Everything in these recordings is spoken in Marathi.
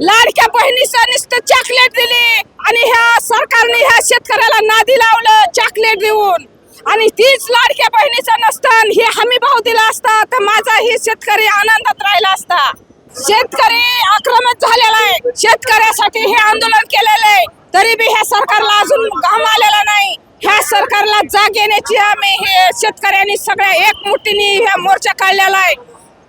लाडक्या बहिणीचं नुसतं चॉकलेट दिली आणि ह्या सरकारने ह्या शेतकऱ्याला नादी लावलं चॉकलेट देऊन. आणि तीच लाडक्या बहिणीचं नसतं हे हमी भाव दिला असता तर माझा ही शेतकरी आनंदात राहिला असता. शेतकरी आक्रमक झालेला आहे. शेतकऱ्यासाठी हे आंदोलन केलेलं आहे. तरी बी ह्या सरकारला अजून घाम आलेला नाही. ह्या सरकारला जाग येण्याची आम्ही हे शेतकऱ्यांनी सगळ्या एकमुठीने ह्या मोर्चा काढलेला आहे.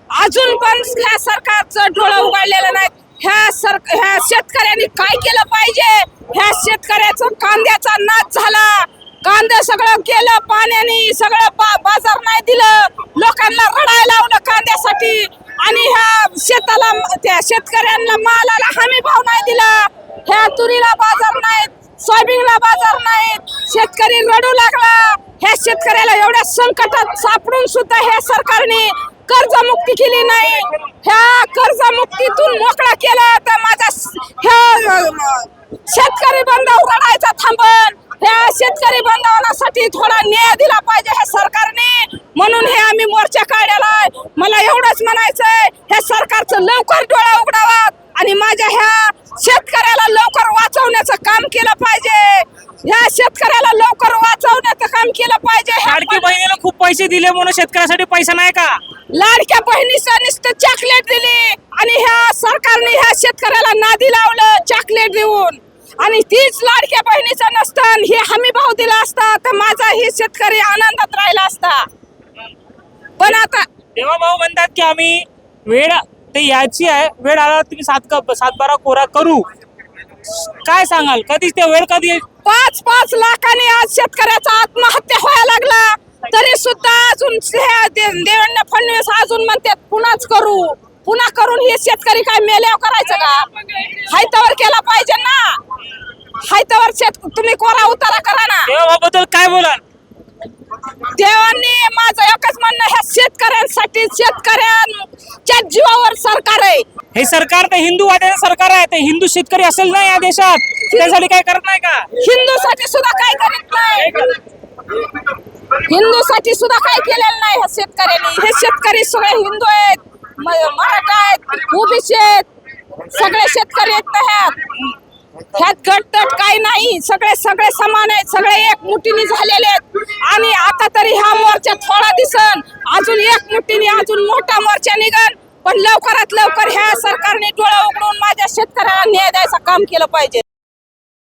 अजून पण ह्या सरकारचं डोळं उघडलेलं नाही ह्या सर ह्या शेतकऱ्यांनी काय केलं पाहिजे? ह्या शेतकऱ्याचं कांद्याचा नाच झाला. कांदा सगळं केलं पाण्याने सगळं बा- बाजार नाही दिलं. लोकांना रडायला लावलं कांद्यासाठी. आणि ह्या शेताला त्या शेतकऱ्यांना मालाला हमी भाव नाही दिला. ह्या तुरीला बाजार नाहीत सोयाबीनला बाजार नाहीत. शेतकरी रडू लागला. ह्या शेतकऱ्याला एवढ्या संकटात सापडून सुद्धा ह्या सरकारने कर्जमुक्ती केली नाही. ह्या कर्जमुक्तीतून मोकळा केला तर माझा ह्या शेतकरी बांधव रडायचा थांबन ह्या शेतकरी बांधवांसाठी थोडा न्याय दिला पाहिजे ह्या सरकारने. म्हणून हे आम्ही मोर्चा काढलेला आहे. मला एवढंच म्हणायचंय ह्या सरकारचं लवकर डोळा उघडावा आणि माझ्या ह्या शेतकऱ्याला लवकर वाचवण्याचं काम केलं पाहिजे. ह्या शेतकऱ्याला लवकर वाचवण्याचं काम केलं पाहिजे. ह्या लाडकी बहिणीला खूप पैसे दिले म्हणून शेतकऱ्यासाठी पैसा नाही का? लाडक्या बहिणीचं नुसतं चॉकलेट दिली. आणि ह्या सरकारने ह्या शेतकऱ्याला नादी लावलं चॉकलेट देऊन. आणि तीच लाडक्या बहिणीचं नसतं हे हमी भाव दिला असता तर माझा ही शेतकरी आनंदात राहिला असता. पण आता तेव्हा भाऊ म्हणतात की आम्ही वेळ ते याची आहे वेळ आला तुम्ही सात क- सातबारा कोरा करू. काय सांगाल? कधी ते वेळ कधी? पाच पाच लाखाने आज शेतकऱ्याचा आत्महत्या व्हायला लागला. तरी सुद्धा अजून देवेंद्र फडणवीस अजून म्हणतात पुन्हाच करू? पुन्हा करून हे शेतकरी काय मेल्यावर करायचं का? हायतावर केला पाहिजे ना. हायतावर शेत तुम्ही कोरा उतारा करा ना. तेव्हा बद्दल काय बोलाल? देवांनी माझं एकच म्हणणं ह्या शेतकऱ्यांसाठी शेतकऱ्यांच्या जीवावर सरकार आहे. हे सरकार ते हिंदूवाद्याचं सरकार आहे. ते हिंदू शेतकरी असेल ना या देशात? त्यासाठी काय करत नाही का? हिंदूसाठी सुद्धा काय करीत नाही. हिंदूसाठी सुद्धा काय केलेलं नाही ह्या शेतकऱ्यांनी. हे शेतकरी सगळे हिंदू आहेत. मराठा आहेत ओबीसी आहेत सगळे शेतकरी आहेत ना ह्यात. ह्यात गटतट काही नाही. सगळे सगळे समान आहेत सगळे एक मुठीने झालेले आहेत. आणि आता तरी हा मोर्चा थोडा दिसन. अजून एक मुठीने अजून मोठा मोर्चा निघन. पण लवकरात लवकर ह्या सरकारने डोळा उघडून माझ्या शेतकऱ्याला न्याय द्यायचं काम केलं पाहिजे.